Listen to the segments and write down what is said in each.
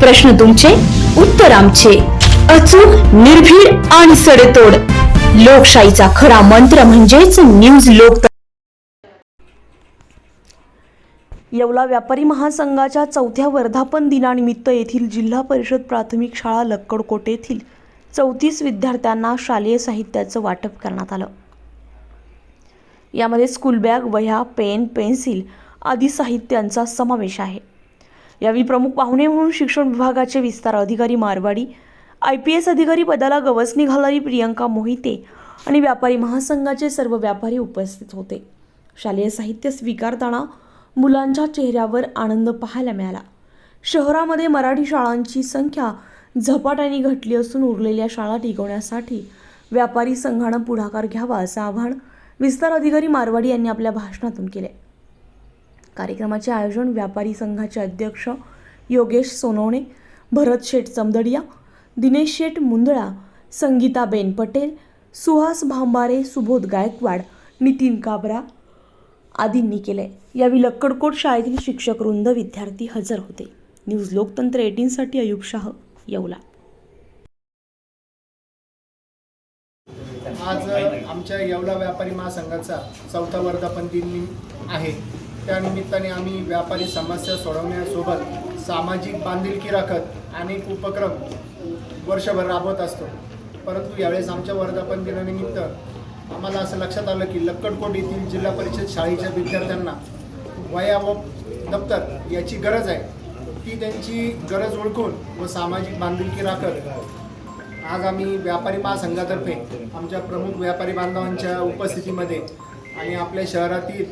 प्रश्न तुमचे उत्तर आमचे. अचूक निर्भीड आणि सडेतोड. लोकशाहीचा खरा मंत्र म्हणजेच न्यूज लोक येवला व्यापारी महासंघाच्या चौथ्या वर्धापन दिनानिमित्त येथील जिल्हा परिषद प्राथमिक शाळा लक्कडकोट येथील चौतीस विद्यार्थ्यांना शालेय साहित्याचं वाटप करण्यात आलं. यामध्ये स्कूल बॅग वह्या पेन पेन्सिल आदी साहित्यांचा समावेश आहे. यावेळी प्रमुख पाहुणे म्हणून शिक्षण विभागाचे विस्तार अधिकारी मारवाडी आय पी एस अधिकारी पदाला गवसणी घालणारी प्रियंका मोहिते आणि व्यापारी महासंघाचे सर्व व्यापारी उपस्थित होते. शालेय साहित्य स्वीकारताना मुलांच्या चेहऱ्यावर आनंद पाहायला मिळाला. शहरामध्ये मराठी शाळांची संख्या झपाट्याने घटली असून उरलेल्या शाळा टिकवण्यासाठी व्यापारी संघानं पुढाकार घ्यावा असं आवाहन विस्तार अधिकारी मारवाडी यांनी आपल्या भाषणातून केले. कार्यक्रमाचे आयोजन व्यापारी संघाचे अध्यक्ष योगेश सोनवणे भरत शेठ चमदडिया दिनेश शेठ मुंदळा संगीताबेन पटेल सुहास भांबारे सुबोध गायकवाड नितीन काबरा आदींनी केले. यावेळी लक्कडकोट शाळेतील शिक्षक वृंद विद्यार्थी हजर होते. न्यूज लोकतंत्र एटीनसाठी अयुब शाह येवला. आज आमच्या येवला व्यापारी महासंघाचा चौथा वर्धापन दिन आहे. त्यानिमित्ताने आम्ही व्यापारी समस्या सोडवण्यासोबत सामाजिक बांधिलकी राखत अनेक उपक्रम वर्षभर राबवत असतो. परंतु यावेळेस आमच्या वर्धापन दिनानिमित्त आम्हाला असं लक्षात आलं की लक्कडकोट येथील जिल्हा परिषद शाळेच्या विद्यार्थ्यांना वया व दप्तर याची गरज आहे. ती त्यांची गरज ओळखून व सामाजिक बांधिलकी राखत आज आम्ही व्यापारी महासंघातर्फे आमच्या प्रमुख व्यापारी बांधवांच्या उपस्थितीमध्ये आणि आपल्या शहरातील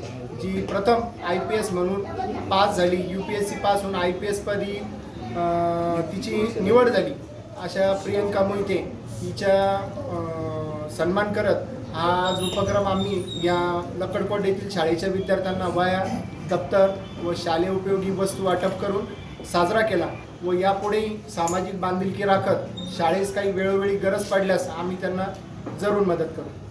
जी प्रथम आय पी एस म्हणून पास झाली U P S C pass होऊन आय पी एसपदी तिची निवड झाली. अशा प्रियंका मोहिते हिच्या सन्मान करत हा आज उपक्रम आम्ही या लकडकोट येथील शाळेच्या विद्यार्थ्यांना वया दप्तर व शालेय उपयोगी वस्तू वाटप करून साजरा केला व यापुढेही सामाजिक बांधिलकी राखत शाळेस काही वेळोवेळी गरज पडल्यास आम्ही त्यांना जरूर मदत करू.